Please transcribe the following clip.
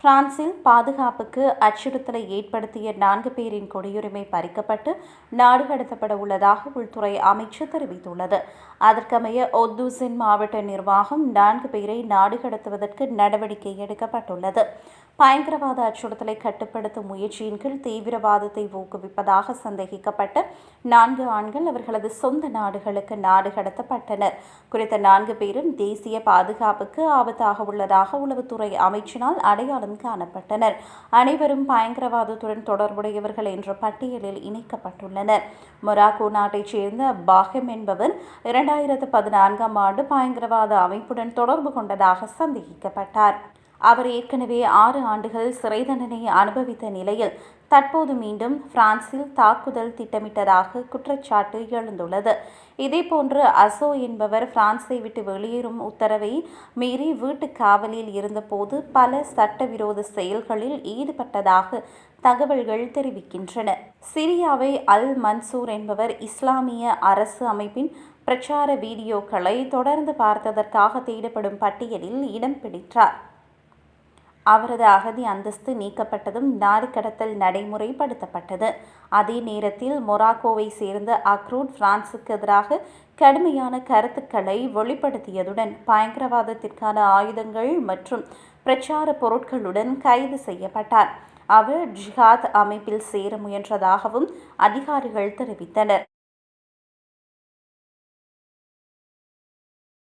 பிரான்சில் பாதுகாப்புக்கு அச்சுறுத்தலை ஏற்படுத்திய நான்கு பேரின் குடியுரிமை பறிக்கப்பட்டு நாடு கடத்தப்பட உள்ளதாக உள்துறை அமைச்சு தெரிவித்துள்ளது. அதற்கமைய ஒத்தூசின் மாவட்ட நிர்வாகம் நான்கு பேரை நாடு கடத்துவதற்கு நடவடிக்கை எடுக்கப்பட்டுள்ளது. பயங்கரவாத அச்சுறுத்தலை கட்டுப்படுத்தும் முயற்சியின் கீழ் தீவிரவாதத்தை ஊக்குவிப்பதாக சந்தேகிக்கப்பட்ட நான்கு ஆண்கள் அவர்களது சொந்த நாடுகளுக்கு நாடு கடத்தப்பட்டனர். குறித்த நான்கு பேரும் தேசிய பாதுகாப்புக்கு ஆபத்தாக உள்ளதாக உளவுத்துறை அமைச்சினால் அடையாளம் காணப்பட்டனர். அனைவரும் பயங்கரவாதத்துடன் தொடர்புடையவர்கள் என்ற பட்டியலில் இணைக்கப்பட்டுள்ளனர். மொராக்கோ நாட்டைச் சேர்ந்த பாஹெம் என்பவர் இரண்டாயிரத்து பதினான்காம் ஆண்டு பயங்கரவாத அமைப்புடன் தொடர்பு கொண்டதாக சந்தேகிக்கப்பட்டார். அவர் ஏற்கனவே ஆறு ஆண்டுகள் சிறை தண்டனை அனுபவித்த நிலையில் தற்போது மீண்டும் பிரான்சில் தாக்குதல் திட்டமிட்டதாக குற்றச்சாட்டு எழுந்துள்ளது. இதேபோன்று அசோ என்பவர் பிரான்ஸை விட்டு வெளியேறும் உத்தரவை மீறி வீட்டு காவலில் இருந்தபோது பல சட்டவிரோத செயல்களில் ஈடுபட்டதாக தகவல்கள் தெரிவிக்கின்றன. சிரியாவை அல் மன்சூர் என்பவர் இஸ்லாமிய அரசு அமைப்பின் பிரச்சார வீடியோக்களை தொடர்ந்து பார்த்ததற்காக தேடப்படும் பட்டியலில் இடம் பிடித்தார். அவரது அகதி அந்தஸ்து நீக்கப்பட்டதும் நாடு கடத்தல் நடைமுறைப்படுத்தப்பட்டது. அதே நேரத்தில் மொராக்கோவை சேர்ந்த அக்ரூட் பிரான்சுக்கு எதிராக கடுமையான கருத்துக்களை வெளிப்படுத்தியதுடன் பயங்கரவாதத்திற்கான ஆயுதங்கள் மற்றும் பிரச்சார பொருட்களுடன் கைது செய்யப்பட்டார். அவர் ஜிஹாத் அமைப்பில் சேர முயன்றதாகவும் அதிகாரிகள் தெரிவித்தனர்.